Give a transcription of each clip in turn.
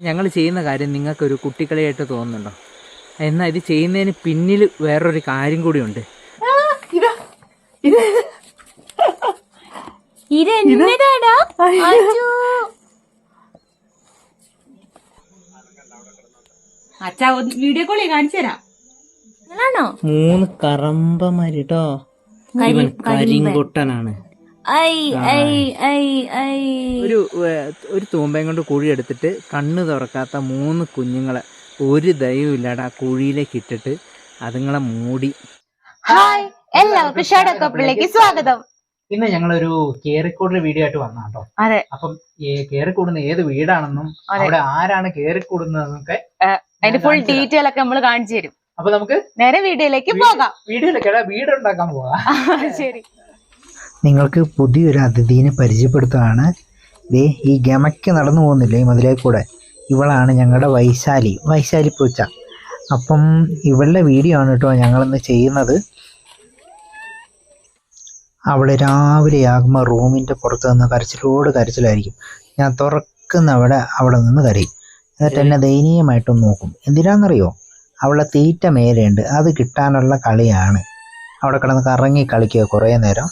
ഞങ്ങൾ ചെയ്യുന്ന കാര്യം നിങ്ങൾക്കൊരു കുട്ടിക്കളിയായിട്ട് തോന്നുന്നുണ്ടോ? എന്നാൽ ഇത് ചെയ്യുന്നതിന് പിന്നിൽ വേറൊരു കാര്യം കൂടിയുണ്ട് അച്ഛാ വീഡിയോ കോളി കാണിച്ചു തരാം. മൂന്ന് കറമ്പമാരിട്ടോ കരിങ്കൊട്ടനാണ്. ഒരു ഒരു തൂമ്പയും കൊണ്ട് കുഴി എടുത്തിട്ട് കണ്ണ് തുറക്കാത്ത മൂന്ന് കുഞ്ഞുങ്ങളെ ഒരു ദയവും ഇല്ലാതെ ആ കുഴിയിലേക്ക് ഇട്ടിട്ട് അതുങ്ങളെ മൂടി. ഹായ് എല്ലാവർക്കും ഷാഡോ കപ്പിളിലേക്ക് സ്വാഗതം. ഇന്ന് ഞങ്ങൾ ഞങ്ങളൊരു കേറിക്കൂടുന്ന വീഡിയോ ആയിട്ട് വന്ന കേട്ടോ. അതെ. അപ്പം കേറിക്കൂടുന്ന ഏത് വീടാണെന്നും. അവിടെ ആരാണ് കേറിക്കൂടുന്നതെന്നൊക്കെ അതിന്റെ ഫുൾ ഡീറ്റെയിൽ ഒക്കെ നമ്മൾ കാണിച്ചു തരും. അപ്പൊ നമുക്ക് നേരെ വീഡിയോയിലേക്ക് പോകാം. വീഡിയോയിലേക്ക് വീട് ഉണ്ടാക്കാൻ പോവാ. ശരി. നിങ്ങൾക്ക് പുതിയൊരു അതിഥീനെ പരിചയപ്പെടുത്തുകയാണ്. ദേ ഈ ഗമയ്ക്ക് നടന്നു പോകുന്നില്ലേ മതിലേ കൂടെ ഇവളാണ് ഞങ്ങളുടെ വൈശാലി വൈശാലി പൂച്ച. അപ്പം ഇവളുടെ വീഡിയോ ആണ് കേട്ടോ ഞങ്ങളിന്ന് ചെയ്യുന്നത്. അവൾ രാവിലെ ആകുമ്പോൾ റൂമിന്റെ പുറത്ത് നിന്ന് കരച്ചിലോട് കരച്ചിലായിരിക്കും. ഞാൻ തുറക്കുന്ന അവിടെ നിന്ന് കരയും. എന്നിട്ട് എന്നെ ദയനീയമായിട്ടൊന്ന് നോക്കും. എന്തിനാണെന്നറിയോ അവളെ തീറ്റ മേലെയുണ്ട്. അത് കിട്ടാനുള്ള കളിയാണ്. അവിടെ കിടന്ന് കറങ്ങി കളിക്കുക കുറേ നേരം.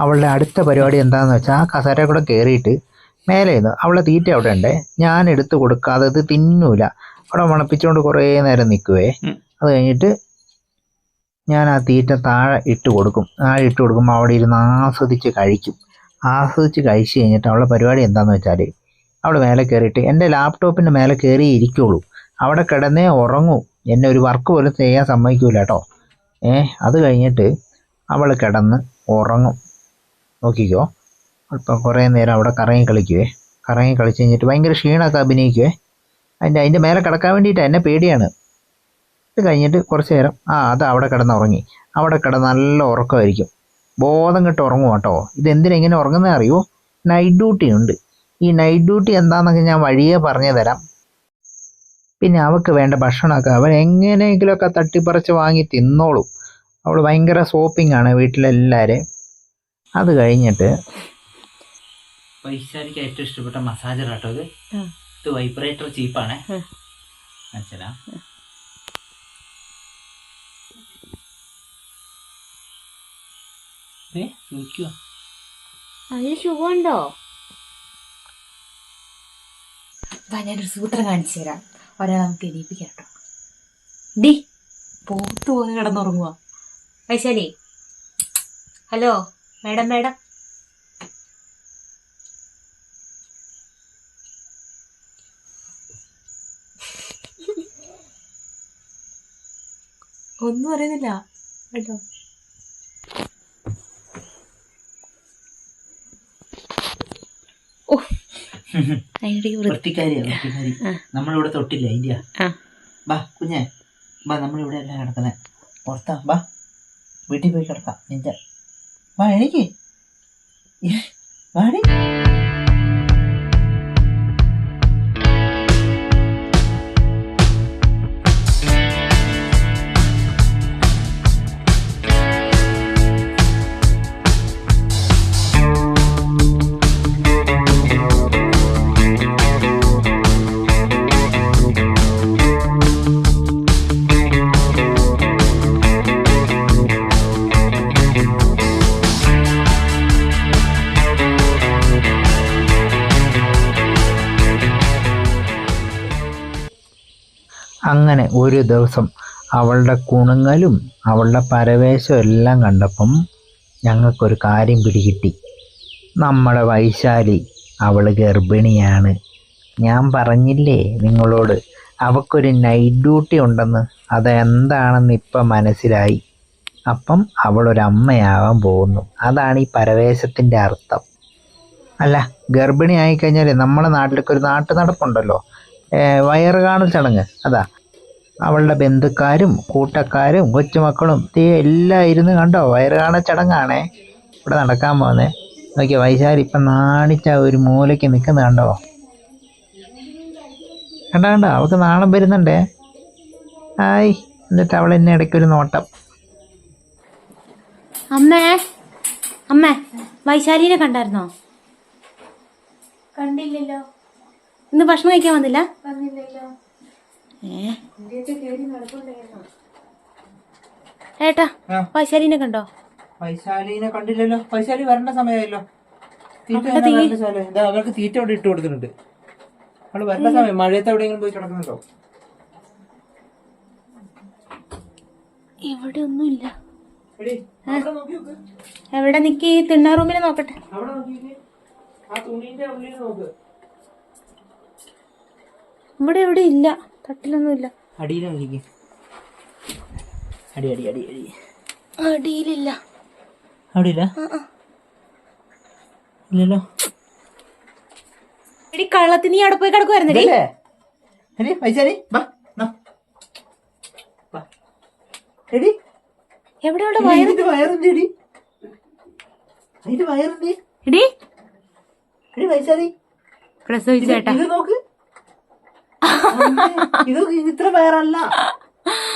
അവളുടെ അടുത്ത പരിപാടി എന്താണെന്ന് വെച്ചാൽ ആ കസേര കൂടെ കയറിയിട്ട് മേലെ നിന്ന് അവളെ തീറ്റ അവിടെ ഉണ്ട്. ഞാൻ എടുത്തു കൊടുക്കാതെ ഇത് തിന്നൂല. അവിടെ മണപ്പിച്ചുകൊണ്ട് കുറേ നേരം നിൽക്കുവേ അത് കഴിഞ്ഞിട്ട് ഞാൻ ആ തീറ്റ താഴെ ഇട്ട് കൊടുക്കും. താഴെ ഇട്ട് കൊടുക്കുമ്പോൾ അവിടെ ഇരുന്ന് ആസ്വദിച്ച് കഴിക്കും. ആസ്വദിച്ച് കഴിച്ച് കഴിഞ്ഞിട്ട് അവളുടെ പരിപാടി എന്താണെന്ന് വെച്ചാൽ അവൾ മേലെ കയറിയിട്ട് എന്റെ ലാപ്ടോപ്പിന്റെ മേലെ കയറി ഇരിക്കുള്ളൂ. അവിടെ കിടന്നേ ഉറങ്ങൂ. എന്നെ ഒരു വർക്ക് പോലും ചെയ്യാൻ സമ്മതിക്കൂല കേട്ടോ. ഏ അത് കഴിഞ്ഞിട്ട് അവൾ കിടന്ന് ഉറങ്ങും. നോക്കിക്കോ. അപ്പം കുറേ നേരം അവിടെ കറങ്ങി കളിക്കുവേ. കറങ്ങി കളിച്ച് കഴിഞ്ഞിട്ട് ഭയങ്കര ക്ഷീണമൊക്കെ അഭിനയിക്കുവേ. അതിന്റെ അതിന്റെ മേലെ കിടക്കാൻ വേണ്ടിയിട്ട് എന്നെ പേടിയാണ്. ഇത് കഴിഞ്ഞിട്ട് കുറച്ച് നേരം ആ അത് അവിടെ കിടന്ന് ഉറങ്ങി. അവിടെ കിടന്ന് നല്ല ഉറക്കമായിരിക്കും. ബോധം കിട്ട് ഉറങ്ങും കേട്ടോ ഇത് ഇങ്ങനെ ഉറങ്ങുന്നത് അറിയോ നൈറ്റ് ഡ്യൂട്ടി ഉണ്ട്. ഈ നൈറ്റ് ഡ്യൂട്ടി എന്താണെന്നൊക്കെ ഞാൻ വഴിയെ പറഞ്ഞു തരാം. പിന്നെ അവൾക്ക് വേണ്ട ഭക്ഷണമൊക്കെ അവൻ എങ്ങനെയെങ്കിലുമൊക്കെ തട്ടിപ്പറിച്ച് വാങ്ങി തിന്നോളും. അവൾ ഭയങ്കര സോപ്പിംഗ് ആണ് വീട്ടിലെല്ലാവരെയും അത് കഴിഞ്ഞിട്ട് വൈശാലിക്ക് ഏറ്റവും ഇഷ്ടപ്പെട്ട മസാജർ ആട്ടോ ഇത്. ഇത് വൈബ്രേറ്റർ ചീപ്പാണേ. മനസ്സിലാ അതിന് സുഖമുണ്ടോ ഞാനൊരു സൂത്രം കാണിച്ചു തരാം. ഒരാളെ നമുക്ക് എണീപ്പിക്കാം കേട്ടോ ഡി പോത്തു പോന്ന് കിടന്നുറങ്ങുക വൈശാലി ഹലോ. Madam madam. ഒന്നും അറിയുന്നില്ല. കേട്ടോ. നമ്മളിവിടെ തൊട്ടില്ല ഇന്ത്യ. ബാ കുഞ്ഞേ. ബാ നമ്മളിവിടെ അല്ല കിടക്കുന്നത് പുറത്താ ബാ. വീട്ടിൽ പോയി കിടക്കാം നിന്റെ. വാ എനിക്ക് വാടി അങ്ങനെ ഒരു ദിവസം അവളുടെ കുണുങ്ങലും അവളുടെ പരവേശവും എല്ലാം കണ്ടപ്പം ഞങ്ങൾക്കൊരു കാര്യം പിടികിട്ടി. നമ്മുടെ വൈശാലി അവൾ ഗർഭിണിയാണ്. ഞാൻ പറഞ്ഞില്ലേ നിങ്ങളോട് അവൾക്കൊരു നൈറ്റ് ഡ്യൂട്ടി ഉണ്ടെന്ന്. അതെന്താണെന്ന് ഇപ്പം മനസ്സിലായി. അപ്പം അവളൊരു അമ്മയാവാൻ പോകുന്നു. അതാണ് ഈ പരവേശത്തിന്റെ അർത്ഥം. അല്ല ഗർഭിണി ആയിക്കഴിഞ്ഞാൽ നമ്മുടെ നാട്ടിലൊക്കെ ഒരു നാട്ടു നടപ്പുണ്ടല്ലോ വയറ് കാണൽ ചടങ്ങ്. അതാ അവളുടെ ബന്ധുക്കാരും കൂട്ടക്കാരും കൊച്ചുമക്കളും തീ എല്ലാം ഇരുന്ന് കണ്ടോ? വയറ് കാണ ചടങ്ങാണേ. ഇവിടെ നടക്കാൻ പോകുന്നേ നോക്കിയോ വൈശാലി ഇപ്പം നാണിച്ച ഒരു മൂലയ്ക്ക് നിൽക്കുന്ന കണ്ടോ? കണ്ട കണ്ടോ? അവൾക്ക് നാണം വരുന്നുണ്ടേ. ആയി എന്നിട്ട് അവൾ എന്നെ ഇടയ്ക്കൊരു നോട്ടം. അമ്മേ അമ്മേ വൈശാലിനെ കണ്ടായിരുന്നോ? കണ്ടില്ലല്ലോ. ഇന്ന് ഭക്ഷണം കഴിക്കാൻ വന്നില്ല? ഏ ഏട്ടാ. വൈശാലിനെ കണ്ടോ? വൈശാലിനെ കണ്ടില്ലല്ലോ. വൈശാലി വരേണ്ട സമയമായല്ലോ. തീറ്റ അവർക്ക് തീറ്റ അവിടെ ഇട്ട് കൊടുക്കുന്നുണ്ട് അവൾ വരേണ്ട സമയം. മഴയത്ത് എവിടെയെങ്കിലും പോയി കിടക്കുന്നുണ്ടോ? ഇവിടെ ഒന്നുമില്ല. എടി, അവിടെ നോക്കി നോക്ക്. എവിടെ നിക്ക്? ഈ തിണ്ണ റൂമിൽ നോക്കട്ടെ. ഇവിടെ എവിടെ ഇല്ല. തട്ടിലൊന്നും ഇല്ല അടിയിൽ നോക്കിക്ക് അടി അടി അടി അടി. അടിയിലില്ല. അവിടെ ഇല്ലല്ലോ. എടി കള്ളത്തിന് നീ അവിടെ പോയി കിടക്കുവായിരുന്നടി? എടി. നാ. വാ. എടി. എവിടെ അവിടെ വയറിന്റെ വയറുണ്ട് വയറെന്ത് എടി. അതിന്റെ വയറെന്ത് എടി. എടി വൈശാലി. പ്രസവിച്ചേട്ടാ. നോക്ക്. ഇത് ഇത് ഇത്ര പേരല്ല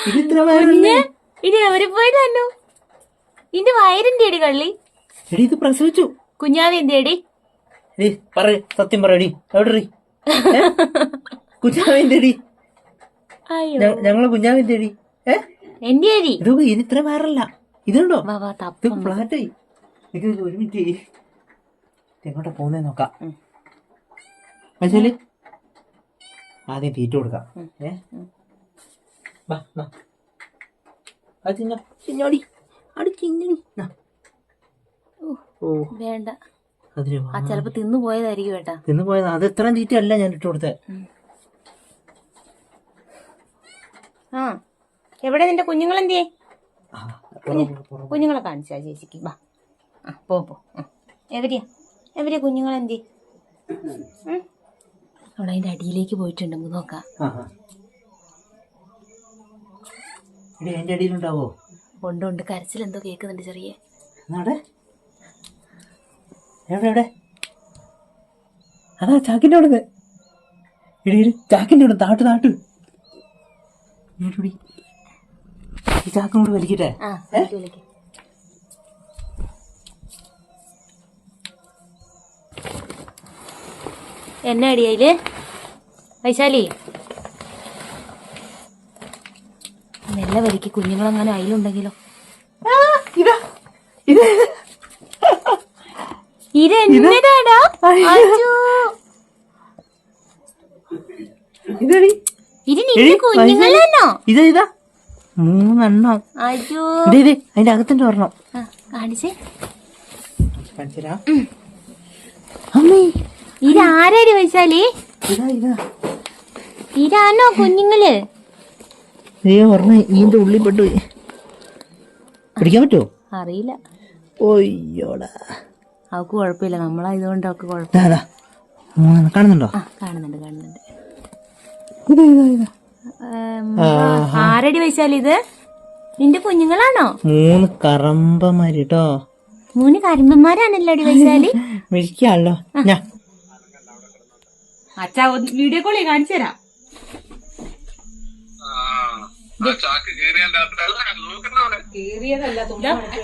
ഇത് ഇത്ര വയറല്ലേ ഇനി എവര് പോയി തന്നു ഇന്റെ വയറിന്റെ അടി കള്ളി. എടി ഇത് പ്രസവിച്ചു. കുഞ്ഞാവി എന്റെ അടി പറ സത്യം പറയടി. എവിടെ കുഞ്ഞാവിന്റെ അടി ഞങ്ങളെ കുഞ്ഞാവിന്റെ അടി എന്റെ അടി ഇത് ഇത്ര വയറല്ല ഇതുണ്ടോ? ഫ്ലാറ്റായി ഒരു മിനിറ്റ്. എങ്ങോട്ടാ പോകുന്നേ നോക്കാം. മനസ്സിൽ ആദ്യം തീറ്റ കൊടുക്കാം. ഏ? വാ വാ അത് ചിന്ന ചിന്നോടി അടി ചിന്നടി ഓ വേണ്ട. അതിന് ആ ചെലപ്പോ തിന്നു പോയതായിരിക്കും തിന്നു പോയത്. അത് ഇത്രയും തീറ്റയല്ല ഞാൻ ഇട്ട് കൊടുത്തേ. ആ എവിടെ നിന്റെ പുറകെ. കുഞ്ഞുങ്ങളെ കാണിച്ചാ ചേച്ചിക്ക്. വാ. ആ പോ പോ. എവിടെയാ? എവരെയാ എവരെയാ അവിടെ അതിന്റെ അടിയിലേക്ക് പോയിട്ടുണ്ട്. നമുക്ക് നോക്കാം. അതിന്റെ അടിയിലുണ്ടാവോ? ഉണ്ട് ഉണ്ട്. കരച്ചിൽ എന്തോ കേൾക്കുന്നുണ്ട് ചെറിയ. എവിടെ എവിടെ? അതാ ചാക്കിന്റെ അവിടെ ഇടി ഇടി ചാക്കിന്റെ അവിടെ താട്ട് താട്ട്. ഈ ചാക്കും കൂടെ വലിക്കട്ടെ? ആ വിളിക്ക്, എന്നാ അടിയായിൽ. വൈശാലി. മെല്ലെ വരയ്ക്ക് കുഞ്ഞുങ്ങളങ്ങനെ അതിലുണ്ടെങ്കിലോ ഇതാ. എന്നതാടാ? ഇത്. ഇതാ മൂന്നെണ്ണം. അതിന്റെ അകത്തിന്റെ ഒരെണ്ണം കാണിച്ചേ. അമ്മേ. ഇതാരടി വൈശാലി ഇതാ ഇതാ. ഇതാണോ കുഞ്ഞുങ്ങൾ? ഏ ഒരെണ്ണം ഇതിന്റെ ഉള്ളിൽ പെട്ടുപോയി പിടിക്കാൻ പറ്റുമോ അറിയില്ല. ഓയ്യോടാ അവക്ക് കുഴപ്പമില്ല. നമ്മളായതുകൊണ്ട് അവക്ക് കുഴപ്പം ഇതാ ഇതാ മൂന്നെണ്ണം കാണുന്നുണ്ടോ? കാണുന്നുണ്ട് കാണുന്നുണ്ട്. ആരടി വൈശാലി ഇത്? നിന്റെ കുഞ്ഞുങ്ങളാണോ? മൂന്ന് കറമ്പമാര് കേട്ടോ മൂന്ന് കരിമ്പന്മാരാണല്ലോ അടി വെച്ചാൽ മിഴിക്കാണല്ലോ ഞാ അച്ഛാ വീഡിയോ കോളിൽ കാണിച്ചു തരാം.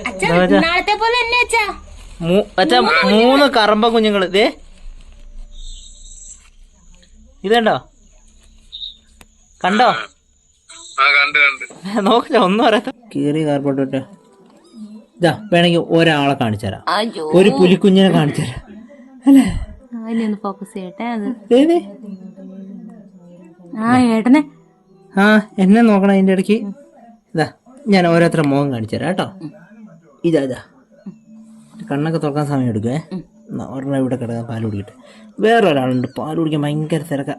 അച്ഛാ നാളത്തെ പോലെ തന്നെ അച്ഛാ. അച്ഛാ മൂന്ന് കറമ്പ കുഞ്ഞുങ്ങൾ ഇതേ ഇതുണ്ടോ? കണ്ടോ? നോക്കില്ല ഒന്നും അറിയാത്ത കീറിയ കാർബോട്ട് ഇട്ടോ ഇതാ വേണമെങ്കിൽ ഒരാളെ കാണിച്ചു തരാം. ഒരു പുലിക്കുഞ്ഞിനെ കാണിച്ചു തരാം. അല്ലേ? അതിനെ ഒന്ന് ഫോക്കസ് ചെയ്യട്ടെ? അത്. ആ ഏട്ടനെ. ആ എന്നെ നോക്കണം അതിന്റെ ഇടയ്ക്ക്. ഇതാ ഞാൻ ഓരോരുത്തരുടെ മുഖം കാണിച്ചു തരാം കേട്ടോ. ഇതാ ഇതാ. കണ്ണൊക്കെ തുറക്കാൻ സമയം എടുക്കുവേ. ഒരെണ്ണം ഇവിടെ കിടക്കാൻ പാൽ കുടിക്കട്ടെ. വേറെ ഒരാളുണ്ട് പാൽ കുടിക്കാൻ ഭയങ്കര തിരക്ക.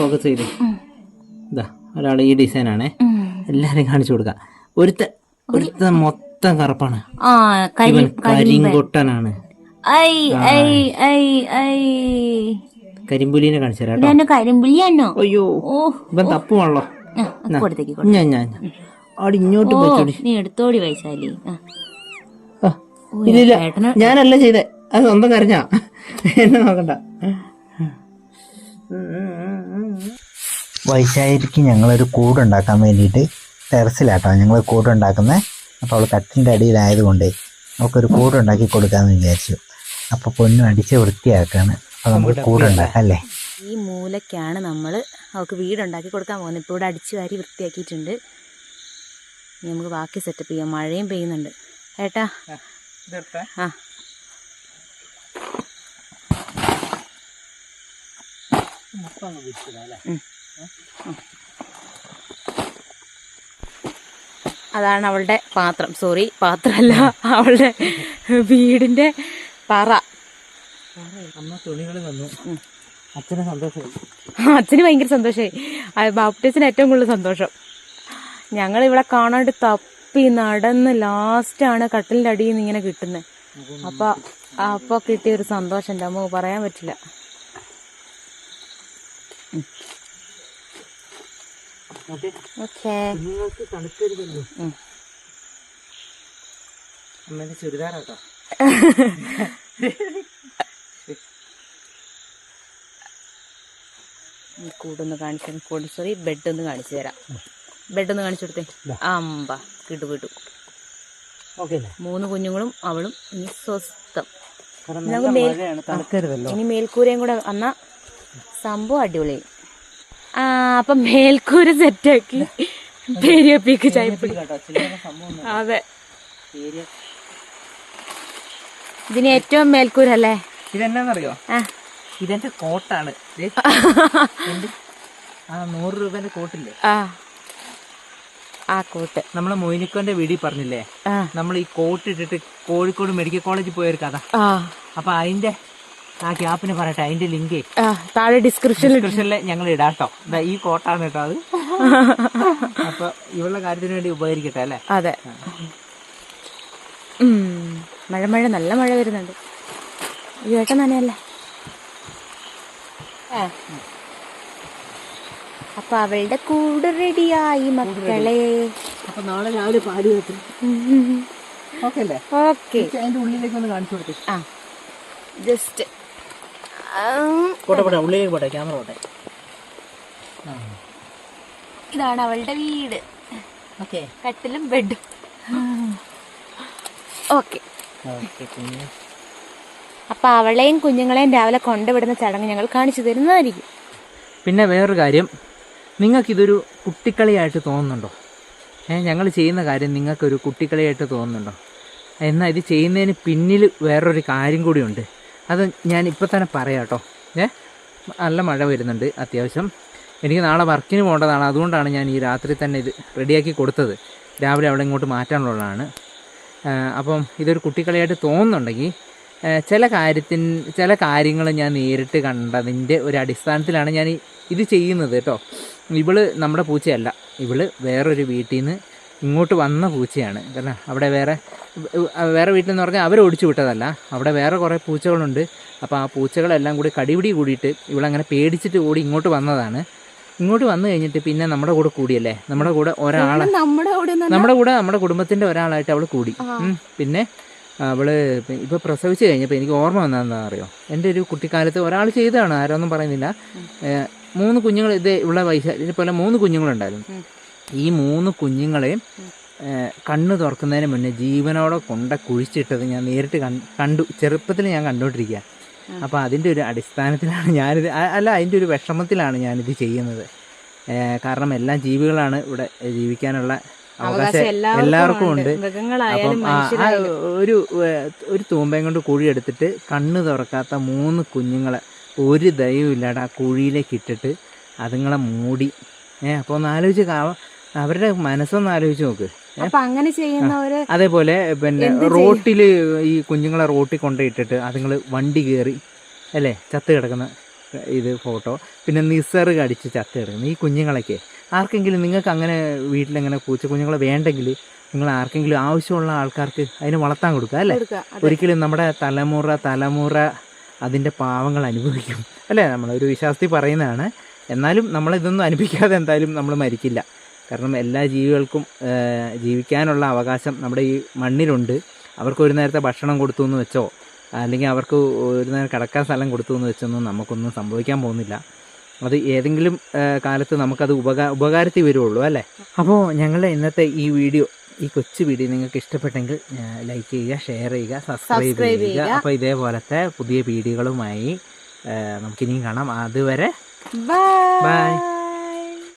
ഫോക്കസ് ചെയ്തേ. ഇതാ ഒരാൾ ഈ ഡിസൈനാണേ എല്ലാരെയും കാണിച്ചു കൊടുക്കാം. ഒരുത്ത ഒരുത്ത മൊത്തം കറുപ്പാണ്. ആ ഇവൻ കരിങ്കൊട്ടനാണ്. കരിമ്പുലിനെ കാണിച്ചു തരാം കേട്ടോ ഇതെന്നെ അയ്യോ ഓ ഇവൻ തപ്പുവാണല്ലോ. ഞാൻ ഞാൻ. അവിടെ ഇങ്ങോട്ട് നീ എടുത്തോടി വൈശാലി ഇല്ല ഞാനല്ല ചെയ്തേ. അത് സ്വന്തം കരഞ്ഞാ. എന്നെ നോക്കണ്ട. വൈശാലിക്ക് ഞങ്ങളൊരു കൂടുണ്ടാക്കാൻ വേണ്ടിയിട്ട് ടെറസിലാട്ടോ ഞങ്ങൾ കൂടുണ്ടാക്കുന്നത് അപ്പോൾ അവൾ കട്ടിന്റെ അടിയിലായതുകൊണ്ട് അവൾക്കൊരു കൂടുണ്ടാക്കി കൊടുക്കാമെന്ന് വിചാരിച്ചു. അപ്പോൾ പൊന്നു അടിച്ച് വൃത്തിയാക്കാണ്. അപ്പോൾ നമുക്ക് കൂടുണ്ടാക്കാം അല്ലേ? ഈ മൂലക്കാണ് നമ്മൾ അവൾക്ക് വീടുണ്ടാക്കി കൊടുക്കാൻ പോകുന്നത്. ഇപ്പോൾ ഇവിടെ അടിച്ചു വാരി വൃത്തിയാക്കിയിട്ടുണ്ട്. ഇനി നമുക്ക് ബാക്കി സെറ്റപ്പ് ചെയ്യാം. മഴയും പെയ്യുന്നുണ്ട്. ഏട്ടാ. ആ ഉം. അതാണ് അവളുടെ പാത്രം. സോറി പാത്രമല്ല അവളുടെ വീടിന്റെ പറ. അച്ഛന് ഭയങ്കര സന്തോഷമായി. ബാപ്റ്റിസിന് ഏറ്റവും കൂടുതൽ സന്തോഷം. ഞങ്ങൾ ഇവിടെ കാണാണ്ട് തപ്പി നടന്ന് ലാസ്റ്റ് ആണ് കട്ടിലിന്റെ അടിയിൽ നിന്ന് ഇങ്ങനെ കിട്ടുന്നത് അപ്പൊ അപ്പൊ കിട്ടിയ ഒരു സന്തോഷം. എന്റെ അമ്മ പറയാൻ പറ്റില്ല. തണുക്കരുതല്ലോ. അമ്മേന്റെ ചുരിദാറാട്ടോ. കൂടൊന്ന് കാണിച്ചു കൂടി സോറി ബെഡ് ഒന്ന് കാണിച്ചു തരാം. ബെഡ് ഒന്ന് കാണിച്ചു കൊടുത്തേ. അമ്പ കിട്ടു കിട്ടു മൂന്ന് കുഞ്ഞുങ്ങളും അവളും ഇനി സ്വസ്ഥം. നമുക്ക് ഇനി മേൽക്കൂരയും കൂടെ വന്ന സംഭവം അടിപൊളി ആ അപ്പൊ മേൽക്കൂര സെറ്റാക്കി പേരിയപ്പിക്ക് ചായപ്പൊടി അതെ. ഇതിന് ഏറ്റവും മേൽക്കൂര അല്ലേ? ഇതെന്നാന്നറിയോ? ആ. ഇതെന്റെ കോട്ടാണ്. ആ. നൂറ് രൂപന്റെ കോട്ടില്ലേ? ആ. കോട്ട്. നമ്മളെ മൊയ്നിക്കോന്റെ വീടി പറഞ്ഞില്ലേ? നമ്മൾ ഈ കോട്ട് ഇട്ടിട്ട് കോഴിക്കോട് മെഡിക്കൽ കോളേജിൽ പോയൊരു കഥ. അപ്പൊ അതിന്റെ ആ ഗ്യാപ്പിന് പറയട്ടെ അതിന്റെ ലിങ്കേ. താഴെ ഡിസ്ക്രിപ്ഷനിൽ ഡിസ്ക്രിപ്ഷനിൽ ഞങ്ങൾ ഇടാട്ടോ ഈ കോട്ടാണ് കേട്ടോ അത്. അപ്പൊ ഇവളുടെ കാര്യത്തിന് വേണ്ടി ഉപകരിക്കട്ടെ അല്ലേ? അതെ. മഴ മഴ നല്ല മഴ വരുന്നുണ്ട്. ഏട്ടൻ തന്നെയല്ലേ ആ. അപ്പൊ അവളുടെ കൂട് റെഡിയായി മക്കളെ. അപ്പൊ നാളെ രാവിലെ പാൽ വെക്കും ഓക്കെ അല്ലേ? ഓക്കെ. അതിന്റെ ഉള്ളിലേക്ക് ഒന്ന് കാണിച്ചു കൊടുത്തേ ആ. ജസ്റ്റ് പോട്ടെ പോട്ടെ ഉള്ളിലേക്ക് പോട്ടെ ക്യാമറ പോട്ടെ. ഇതാണ് അവളുടെ വീട്. കട്ടിലും ബെഡും. ഓക്കെ. അപ്പൊ അവളെയും കുഞ്ഞുങ്ങളെയും രാവിലെ കൊണ്ടുവിടുന്ന ചടങ്ങ് ഞങ്ങൾ കാണിച്ചു തരുന്നതായിരിക്കും. പിന്നെ വേറൊരു കാര്യം. നിങ്ങൾക്ക് നിങ്ങൾക്കിതൊരു കുട്ടിക്കളിയായിട്ട് തോന്നുന്നുണ്ടോ? ഏ ഞങ്ങൾ ചെയ്യുന്ന കാര്യം നിങ്ങൾക്കൊരു കുട്ടിക്കളിയായിട്ട് തോന്നുന്നുണ്ടോ? എന്നാൽ ഇത് ചെയ്യുന്നതിന് പിന്നിൽ വേറൊരു കാര്യം കൂടിയുണ്ട്. അത് ഞാൻ ഇപ്പോൾ തന്നെ പറയാം കേട്ടോ. ഏ? നല്ല മഴ വരുന്നുണ്ട് അത്യാവശ്യം. എനിക്ക് നാളെ വർക്കിന് പോകേണ്ടതാണ്. അതുകൊണ്ടാണ് ഞാൻ ഈ രാത്രി തന്നെ ഇത് റെഡിയാക്കി കൊടുത്തത്. രാവിലെ അവിടെ ഇങ്ങോട്ട് മാറ്റാനുള്ളതാണ്. അപ്പം ഇതൊരു കുട്ടിക്കളിയായിട്ട് തോന്നുന്നുണ്ടെങ്കിൽ ചില കാര്യത്തിന് ചില കാര്യങ്ങൾ ഞാൻ നേരിട്ട് കണ്ടതിന്റെ ഒരു അടിസ്ഥാനത്തിലാണ് ഞാൻ ഇത് ചെയ്യുന്നത് കേട്ടോ. ഇവൾ നമ്മുടെ പൂച്ചയല്ല. ഇവൾ വേറൊരു വീട്ടിൽ നിന്ന് ഇങ്ങോട്ട് വന്ന പൂച്ചയാണ്. കാരണം അവിടെ വേറെ വേറെ വീട്ടിൽ നിന്ന് പറഞ്ഞാൽ അവർ ഓടിച്ചു വിട്ടതല്ല. അവിടെ വേറെ കുറേ പൂച്ചകളുണ്ട്. അപ്പോൾ ആ പൂച്ചകളെല്ലാം കൂടി കടിപിടി കൂടിയിട്ട് ഇവളങ്ങനെ പേടിച്ചിട്ട് ഓടി ഇങ്ങോട്ട് വന്നതാണ്. ഇങ്ങോട്ട് വന്നു കഴിഞ്ഞിട്ട് പിന്നെ നമ്മുടെ കൂടെ കൂടിയല്ലേ? നമ്മുടെ കൂടെ ഒരാളെ നമ്മുടെ കൂടെ നമ്മുടെ കുടുംബത്തിന്റെ ഒരാളായിട്ട് അവൾ കൂടി. പിന്നെ അവൾ ഇപ്പോൾ ഇപ്പൊ പ്രസവിച്ച് കഴിഞ്ഞപ്പോൾ എനിക്ക് ഓർമ്മ വന്നതെന്നാണ് അറിയോ? എന്റെ ഒരു കുട്ടിക്കാലത്ത് ഒരാൾ ചെയ്തതാണ് ആരോന്നും പറയുന്നില്ല. മൂന്ന് കുഞ്ഞുങ്ങൾ ഇത് ഉള്ള വൈശാഖ ഇതുപോലെ മൂന്ന് കുഞ്ഞുങ്ങളുണ്ടായിരുന്നു. ഈ മൂന്ന് കുഞ്ഞുങ്ങളെയും കണ്ണു തുറക്കുന്നതിന് മുന്നേ ജീവനോടെ കൊണ്ട കുഴിച്ചിട്ടത് ഞാൻ നേരിട്ട് കണ്ടു. ചെറുപ്പത്തിൽ ഞാൻ കണ്ടുകൊണ്ടിരിക്കുക അപ്പോൾ അതിന്റെ ഒരു അടിസ്ഥാനത്തിലാണ് ഞാനിത് അല്ല അതിന്റെ ഒരു വിഷമത്തിലാണ് ഞാനിത് ചെയ്യുന്നത്. കാരണം എല്ലാ ജീവികളാണ് ഇവിടെ ജീവിക്കാനുള്ള അവകാശം എല്ലാവർക്കും ഉണ്ട്. അപ്പം ഒരു ഒരു തൂമ്പയും കൊണ്ട് കുഴി എടുത്തിട്ട് കണ്ണ് തുറക്കാത്ത മൂന്ന് കുഞ്ഞുങ്ങളെ ഒരു ദയവും ഇല്ലാതെ ആ കുഴിയിലേക്ക് ഇട്ടിട്ട് അതുങ്ങളെ മൂടി. ഏഹ് അപ്പോൾ ഒന്ന് ആലോചിച്ച് അവരുടെ മനസ്സൊന്ന് ആലോചിച്ച് നോക്ക്. അപ്പൊ അങ്ങനെ ചെയ്യുന്നവര് അതേപോലെ പിന്നെ റോട്ടിൽ ഈ കുഞ്ഞുങ്ങളെ റോട്ടിൽ കൊണ്ടിട്ടിട്ട് അതുങ്ങൾ വണ്ടി കയറി അല്ലേ? ചത്ത് കിടക്കുന്ന ഇത് ഫോട്ടോ. പിന്നെ നിസർഗ് കടിച്ച് ചത്ത് കിടക്കുന്ന. ഈ കുഞ്ഞുങ്ങളൊക്കെ. ആർക്കെങ്കിലും നിങ്ങൾക്ക് അങ്ങനെ വീട്ടിലെങ്ങനെ പൂച്ച കുഞ്ഞുങ്ങളെ വേണ്ടെങ്കിൽ നിങ്ങൾ ആർക്കെങ്കിലും ആവശ്യമുള്ള ആൾക്കാർക്ക് അതിനെ വളർത്താൻ കൊടുക്കുക അല്ലേ? ഒരിക്കലും നമ്മുടെ തലമുറ തലമുറ അതിന്റെ പാവങ്ങൾ അനുഭവിക്കും. അല്ലേ? നമ്മളൊരു വിശ്വാസത്തിൽ പറയുന്നതാണ്. എന്നാലും നമ്മളിതൊന്നും അനുഭവിക്കാതെ എന്തായാലും നമ്മൾ മരിക്കില്ല. കാരണം എല്ലാ ജീവികൾക്കും ജീവിക്കാനുള്ള അവകാശം നമ്മുടെ ഈ മണ്ണിലുണ്ട്. അവർക്ക് ഒരു നേരത്തെ ഭക്ഷണം കൊടുത്തു എന്ന് വെച്ചോ അല്ലെങ്കിൽ അവർക്ക് ഒരു നേരം കിടക്കാൻ സ്ഥലം കൊടുത്തു എന്ന് വെച്ചൊന്നും നമുക്കൊന്നും സംഭവിക്കാൻ പോകുന്നില്ല. അത് ഏതെങ്കിലും കാലത്ത് നമുക്കത് ഉപകാ ഉപകാരത്തിൽ വരുള്ളൂ അല്ലേ? അപ്പോൾ ഞങ്ങളുടെ ഇന്നത്തെ ഈ വീഡിയോ ഈ കൊച്ചു വീഡിയോ നിങ്ങൾക്ക് ഇഷ്ടപ്പെട്ടെങ്കിൽ ലൈക്ക് ചെയ്യുക ഷെയർ ചെയ്യുക സബ്സ്ക്രൈബ് ചെയ്യുക. ചെയ്യുക. അപ്പോൾ ഇതേപോലത്തെ പുതിയ വീഡിയോകളുമായി നമുക്കിനിയും കാണാം. അതുവരെ ബൈ ബൈ